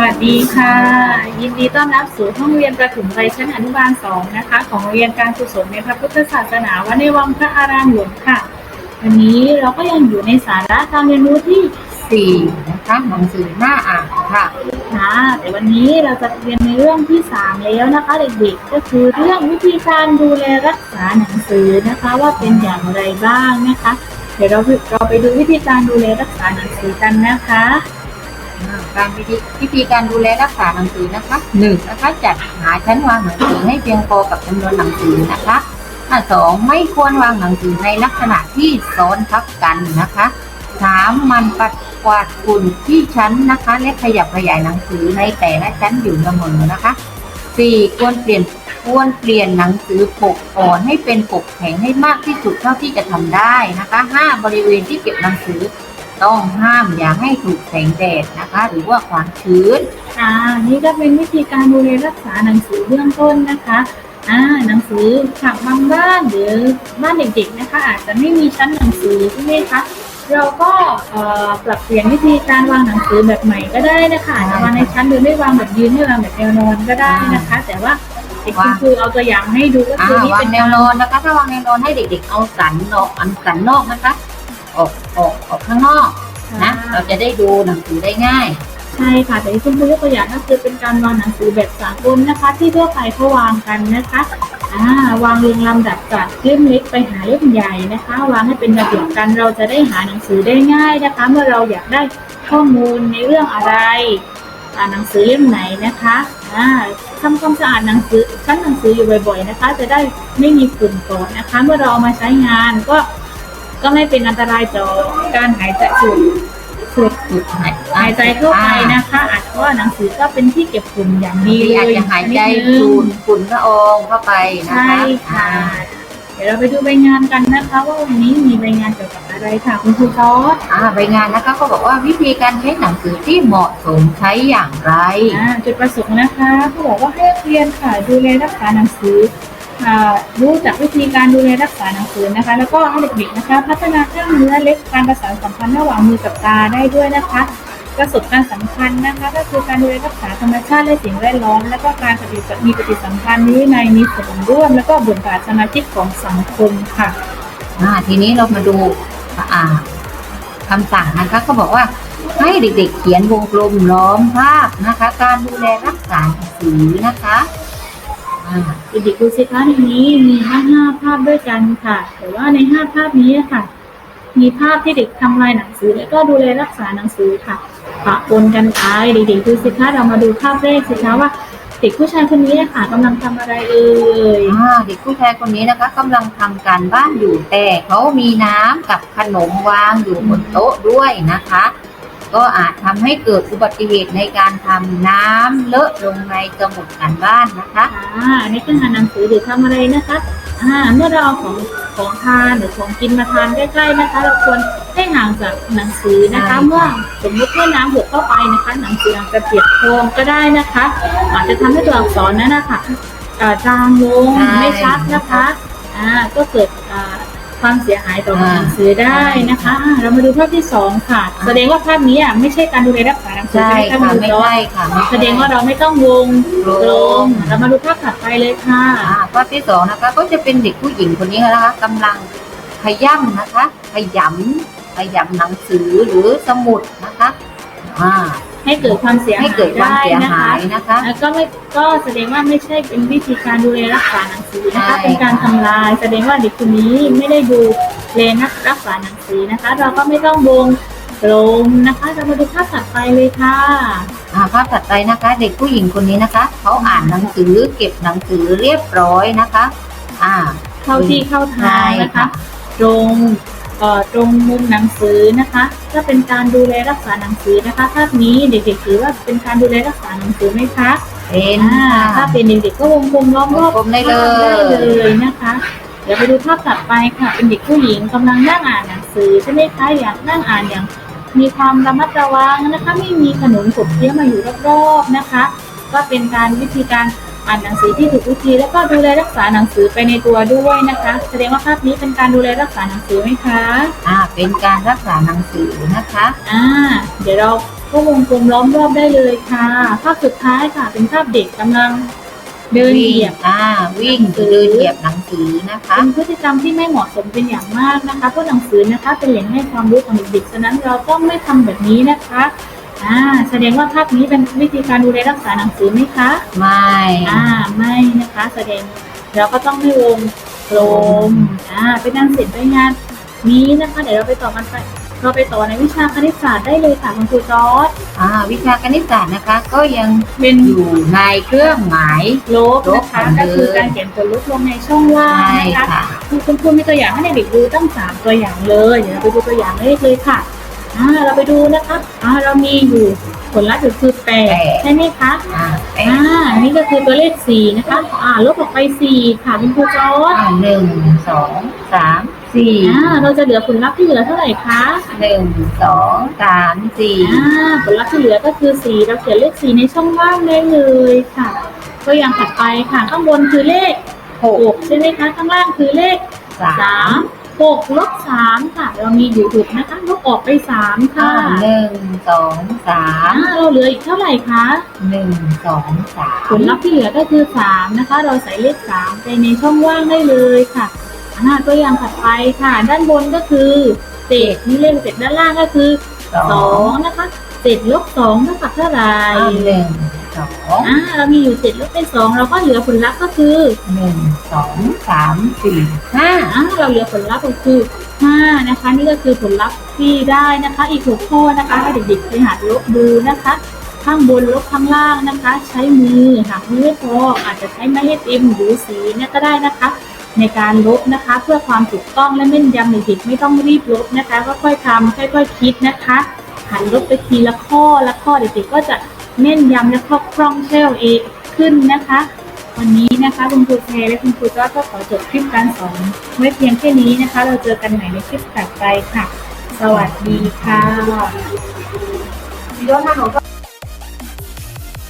วัสดีค่ะ ยินดีต้อนรับสู่ห้องเรียนประถมวัยชั้นอนุบาลสองนะคะ ของโรงเรียนการกุศลในพระพุทธศาสนาวัดในวังพระอารามหลวงค่ะ วันนี้เราก็ยังอยู่ในสาระการเรียนรู้ที่สี่นะคะหนังสือหน้าอ่านค่ะค่ะแต่วันนี้เราจะเรียนในเรื่องที่สามแล้วนะคะเด็กๆก็คือเรื่องวิธีการดูแลรักษาหนังสือนะคะว่าเป็นอย่างไรบ้างนะคะ เดี๋ยวเราเราไปดูวิธีการดูแลรักษาหนังสือกันนะคะ การวิธีวิธีการดูแลรักษาหนังสือนะคะหนึ่งนะคะจัดหาชั้นวางหนังสือให้เพียงพอกับจำนวนหนังสือนะคะอะสองไม่ควรวางหนังสือในลักษณะที่ซ้อนทับกันนะคะสามมันปัดกวาดฝุ่นที่ชั้นนะคะ และขยับขยายหนังสือในแต่ละชั้นอยู่เสมอนะคะสี่ควรเปลี่ยนควรเปลี่ยนหนังสือปกอ่อนให้เป็นปกแข็งให้มากที่สุดเท่าที่จะทำได้นะคะห้าบริเวณที่เก็บหนังสือ ต้องห้ามอย่าให้ถูกแสงแดดนะคะ หรือว่าความชื้น อ่า นี่ก็เป็นวิธีการดูแลรักษาหนังสือเบื้องต้นนะคะ อ่า หนังสือผักบางบ้านหรือบ้านเด็กๆนะคะ อาจจะไม่มีชั้นหนังสือใช่ไหมคะเราก็เอ่อปรับเปลี่ยนวิธีการวางหนังสือแบบใหม่ก็ได้นะคะอาจจะวางในชั้นโดยไม่วางแบบยืนให้วางแบบแนวนอนก็ได้นะคะ แต่ว่าเด็กคุณครูเอาตัวอย่างให้ดูก็อ่าคือนี่วาเป็งนแนวนอนนะคะ ถ้าวางแนวนอนให้เด็ก ๆ เอาสันนอกอันสันนอกนะคะ ออกออกออกข้างนอกนะ เราจะได้ดูหนังสือได้ง่าย ใช่ค่ะแต่ที่คุณครูยกตัวอย่างก็คือเป็นการวางหนังสือแบบสากลนะคะ ที่ทั่วไปเขาวางกันนะคะอ่าวางเรียงลำดับจากเล่มเล็กไปหาเล่มใหญ่นะคะ วางให้เป็นระเบียบกันเราจะได้หาหนังสือได้ง่ายนะคะ เมื่อเราอยากได้ข้อมูลในเรื่องอะไรอ่านหนังสือเล่มไหนนะคะอ่าทำความสะอาดหนังสือชั้นหนังสืออยู่บ่อย ๆนะคะ จะได้ไม่มีฝุ่นก่อนนะคะ เมื่อเราเอามาใช้งานก็ ก็ไม่เป็นอันตรายต่อการหายใจสูดสูดสุดหายหายใจเข้าไปนะคะ อาจจะว่าหนังสือก็เป็นที่เก็บฝุ่นอย่างดีดีเลอาจยจะหายใจนิดนึงฝุ่นฝุ่นละอองเข้าไปนะคะใช่ค่ะ เดี๋ยวเราไปดูใบงานกันนะคะ ว่าวันนี้มีใบงานเกี่ยวกับอะไรค่ะคุณครูซอสอ่าใบงานนะคะก็บอกว่าวิธีการใช้หนังสือที่เหมาะสมใช้อย่างไรอ่าจุดประสงค์นะคะเขาบอกว่าให้นักเรียนค่ะดูแลรักษาหนังสืออ่า รู้จักวิธีการดูแลรักษาหนังสือนะคะ แล้วก็ให้เด็กๆนะคะ พัฒนากล้ามเนื้อเล็กการประสานสัมพันธ์ระหว่างมือกับตาได้ด้วยนะคะประสบการณ์สำคัญนะคะ ก็คือการดูแลรักษาธรรมชาติและสิ่งแวดล้อม และก็การปฏิบัติมีปฏิสัมพันธ์นี้ในมีส่วนร่วม แล้วก็บทบาทสมาชิกของสังคมค่ะทีนี้เรามาดูคำสั่งนะคะก็บอกว่าให้เด็กๆเขียนวงกลมล้อมภาพนะคะ การดูแลรักษาหนังสือนะคะ เด็กๆดูสิคะในนี้มีทั้งห้าภาพด้วยกันค่ะ แต่ว่าในห้าภาพนี้ค่ะ มีภาพที่เด็กทำลายหนังสือ และก็ดูแลรักษาหนังสือค่ะปะปนกันไปเด็กๆดูสิคะเรามาดูภาพแรกสิคะว่าเด็กผู้ชายคนนี้ค่ะกำลังทำอะไรเอ่ยอ่าเด็กผู้ชายคนนี้นะคะกำลังทำการบ้านอยู่แต่เขามีน้ำกับขนมวางอยู่บนโต๊ะด้วยนะคะ ก็อาจทำให้เกิดอุบัติเหตุในการทำน้ำเลอะลงในสมุดการบ้านนะคะอ่าอันนี้คือหาหนังสือหรือทำอะไรนะคะอ่าเมื่อเราเอาของของทานหรือของกินมาทานใกล้ๆนะคะ เราควรให้ห่างจากหนังสือนะคะใช่ค่ะเมื่อสมมติเมื่อน้ำหกเข้าไปนะคะ หนังสืออาจจะเปียกโคลงก็ได้นะคะ อาจจะทำให้ตัวอักษรนั้นนะคะอ่าจางลงไม่ชัดนะคะอ่าก็เกิดอ่า ความเสียหายต่อหนังสือได้นะคะอ่าเรามาดูภาพที่สองค่ะ แสดงว่าภาพนี้อะไม่ใช่การดูแลรักษาหนังสือใช่ใช่ไหมคะค่ะคุณไม่จอใช่ค่ะไม่ใช่แสดงว่าเราไม่ต้องวงกลมเรามาดูภาพถัดไปเลยค่ะอ่าภาพที่สองนะคะก็จะเป็นเด็กผู้หญิงคนนี้นะคะกำลังขย่ำนะคะ ขยำขยำหนังสือหรือสมุดนะคะอ่า ให้เกิดความเสียหายให้เกิดความเสียได้นะหาคะยนะคะ แล้วก็ไม่ก็แสดงว่าไม่ใช่เป็นวิธีการดูแลรักษาหนังสือนะคะใช่เป็นการทำลาย แสดงว่าเด็กคนนี้ไม่ได้ดูแลนักรักษาหนังสือนะคะ เราก็ไม่ต้องวงกลมนะคะเรามาดูภาพถัดไปเลยค่ะอ่าภาพถัดไปนะคะ เด็กผู้หญิงคนนี้นะคะเขาอ่านหนังสือเก็บหนังสือเรียบร้อยนะคะ อ่า เข้าที่เข้าทางนะใช่คะค่ะตรงเอ่อ ตรงมุมหนังสือนะคะ ถ้าเป็นการดูแลรักษาหนังสือนะคะ ภาพนี้เด็กๆถือว่าเป็นการดูแลรักษาหนังสือไหมคะเป็นอ่าถ้าค่ะเป็นเด็กๆก็วงกลมล้อมรอบวงกลมได้เลยได้เลยนะคะ เดี๋ยวไปดูภาพถัดไปค่ะ เป็นเด็กผู้หญิงกำลังนั่งอ่านหนังสือใช่ไหมคะอยากนั่งอ่านอย่างมีความระมัดระวังนะคะ ไม่มีขนมขบเคี้ยวมาอยู่รอบๆนะคะ ก็เป็นการวิธีการ อ่านหนังสือที่ถูกวิธีแล้วก็ดูแลรักษาหนังสือไปในตัวด้วยนะคะ แสดงว่าภาพนี้เป็นการดูแลรักษาหนังสือไหมคะอ่าเป็นการรักษาหนังสือนะคะอ่าเดี๋ยวเราก็วงกลมล้อมรอบได้เลยค่ะ ภาพสุดท้ายค่ะ เป็นภาพเด็กกำลังเดินเหยียบอ่าวิ่งหรือเดินเหยียบหนังสือนะคะเป็นพฤติกรรมที่ไม่เหมาะสมเป็นอย่างมากนะคะเพราะหนังสือนะคะ เป็นแหล่งให้ความรู้ของเด็กๆฉะนั้นเราต้องไม่ทำแบบนี้นะคะ อ่าแสดงว่าภาพนี้เป็นวิธีการดูแลรักษาหนังสือไหมคะ ไม่ อ่าไม่นะคะ แสดงเราก็ต้องไม่วงกลมอ่าเป็นงานเสร็จด้วยงานนี้นะคะ เดี๋ยวเราไปต่อกันไปเราไปต่อในวิชาคณิตศาสตร์ได้เลยค่ะคุณครูจอร์ดอ่าวิชาคณิตศาสตร์นะคะ ก็ยังเป็นอยู่ในเครื่องหมาย ลบนะคะลบเหมือนเดิมก็คือการเขียนผลลบลงในช่องว่างใช่นะคะค่ะคุณคุณครูมีตัวอย่างให้เด็กๆดูตั้งสามตัวอย่างเลยเดี๋ยวเราไปดูตัวอย่างเลขเลยค่ะ อ่าเราไปดูนะคะอ่าเรามีอยู่ผลลัพธ์อยู่คือแปดแปดใช่ไหมคะอ่าแปอ่าดนี่ก็คือตัวเลขสี่นะคะอ่าลบออกไปสี่ค่ะคุณครูจอร์ดอ่าหนึ่งสองสามสี่อ่าเราจะเหลือผลลัพธ์ที่เหลือเท่าไหร่คะหนึ่งสองสามสี่อ่าผลลัพธ์ที่เหลือก็คือสี่เราเขียนเลขสี่ในช่องว่างได้เลยค่ะตัวอย่างถัดไปค่ะข้างบนคือเลขหกหกใช่ไหมคะข้างล่างคือเลขสาสามม หกลบสามค่ะ เรามีอยู่หกนะคะลบออกไปสามอ่าค่ะหนึ่งสองสาอ่ามเราเหลืออีกเท่าไหร่คะหนึ่งสองสามผลลัพธ์ที่เหลือก็คือสามนะคะ เราใส่เลขสามไปในช่องว่างได้เลยค่ะอ่าตัวอย่างถัดไปค่ะ ด้านบนก็คือเจ็ดนี่เลขเจ็ดด้านล่างก็คือสอสองงนะคะเจ็ดลบสองเท่ากับเท่าไหร่อ่าหนึ่ง สองอ่าเรามีอยู่เจ็ดลบไปสองเราก็เหลือผลลัพธ์ก็คือหนึ่งสองสามสี่ห้าอ่าเราเหลือผลลัพธ์ก็คือห้านะคะ นี่ก็คือผลลัพธ์ที่ได้นะคะ อีกหกข้อนะคะให้เด็กๆไปหาลบดูนะคะ ข้างบนลบข้างล่างนะคะ ใช้มือหากมือไม่พออาจจะใช้ไม้เฮ็ดเอ็มหรือสีเนี่ยก็ได้นะคะ ในการลบนะคะ เพื่อความถูกต้องและแม่นยำเด็กๆไม่ต้องรีบลบนะคะค่อยๆทำค่อยๆคิดนะคะหันลบไปทีละข้อละข้อเด็กๆก็จะ แม่นยำและคล่องคล่องแคล่วเองขึ้นนะคะ วันนี้นะคะคุณครูแพรและคุณครูจ้าก็ขอจบคลิปการสอนไว้เพียงแค่นี้นะคะ เราเจอกันใหม่ในคลิปถัดไปค่ะ สวัสดีค่ะ